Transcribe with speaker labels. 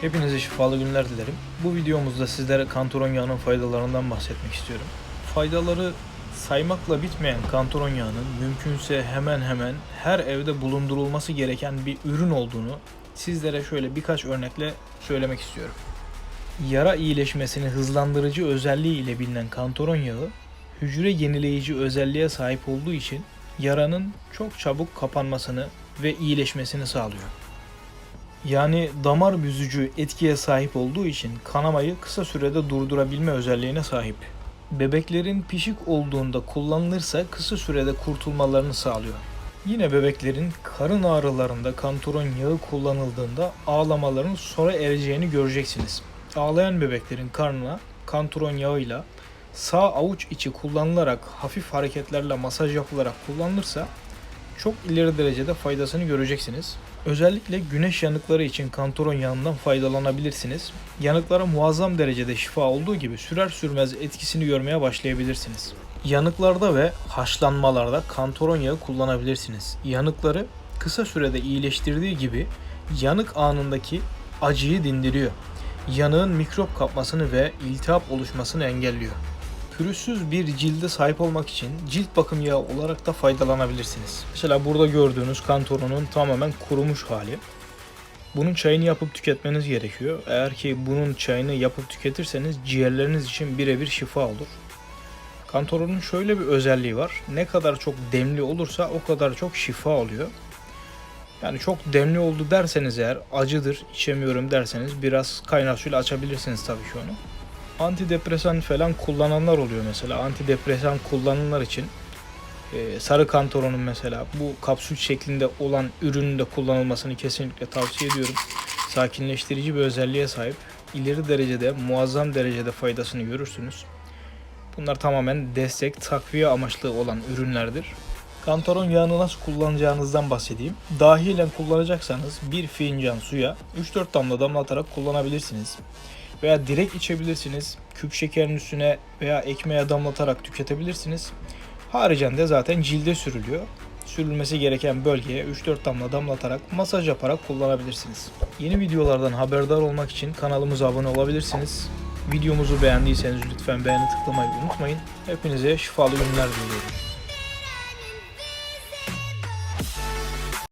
Speaker 1: Hepinize şifalı günler dilerim. Bu videomuzda sizlere kantaron yağının faydalarından bahsetmek istiyorum. Faydaları saymakla bitmeyen kantaron yağının mümkünse hemen hemen her evde bulundurulması gereken bir ürün olduğunu sizlere şöyle birkaç örnekle söylemek istiyorum. Yara iyileşmesini hızlandırıcı özelliği ile bilinen kantaron yağı, hücre yenileyici özelliğe sahip olduğu için yaranın çok çabuk kapanmasını ve iyileşmesini sağlıyor. Yani damar büzücü etkiye sahip olduğu için kanamayı kısa sürede durdurabilme özelliğine sahip. Bebeklerin pişik olduğunda kullanılırsa kısa sürede kurtulmalarını sağlıyor. Yine bebeklerin karın ağrılarında kantaron yağı kullanıldığında ağlamaların sona ereceğini göreceksiniz. Ağlayan bebeklerin karnına kantaron yağıyla sağ avuç içi kullanılarak hafif hareketlerle masaj yapılarak kullanılırsa çok ileri derecede faydasını göreceksiniz. Özellikle güneş yanıkları için kantaron yağından faydalanabilirsiniz. Yanıklara muazzam derecede şifa olduğu gibi sürer sürmez etkisini görmeye başlayabilirsiniz. Yanıklarda ve haşlanmalarda kantaron yağı kullanabilirsiniz. Yanıkları kısa sürede iyileştirdiği gibi yanık anındaki acıyı dindiriyor. Yanığın mikrop kapmasını ve iltihap oluşmasını engelliyor. Pürüzsüz bir cilde sahip olmak için cilt bakım yağı olarak da faydalanabilirsiniz. Mesela burada gördüğünüz kantoronun tamamen kurumuş hali. Bunun çayını yapıp tüketmeniz gerekiyor. Eğer ki bunun çayını yapıp tüketirseniz ciğerleriniz için birebir şifa olur. Kantoronun şöyle bir özelliği var. Ne kadar çok demli olursa o kadar çok şifa oluyor. Yani çok demli oldu derseniz eğer acıdır içemiyorum derseniz biraz kaynar suyla açabilirsiniz tabii ki onu antidepresan falan kullananlar oluyor mesela. Antidepresan kullananlar için e, sarı kantoronun mesela bu kapsül şeklinde olan ürünün de kullanılmasını kesinlikle tavsiye ediyorum. Sakinleştirici bir özelliğe sahip. İleri derecede, muazzam derecede faydasını görürsünüz. Bunlar tamamen destek, takviye amaçlı olan ürünlerdir. Kantaron yağını nasıl kullanacağınızdan bahsedeyim. Dahilen kullanacaksanız bir fincan suya 3-4 damla damlatarak kullanabilirsiniz veya direkt içebilirsiniz. Küp şekerin üstüne veya ekmeğe damlatarak tüketebilirsiniz. Haricen de zaten cilde sürülüyor. Sürülmesi gereken bölgeye 3-4 damla damlatarak masaj yaparak kullanabilirsiniz. Yeni videolardan haberdar olmak için kanalımıza abone olabilirsiniz. Videomuzu beğendiyseniz lütfen beğeni tıklamayı unutmayın. Hepinize şifalı günler diliyorum.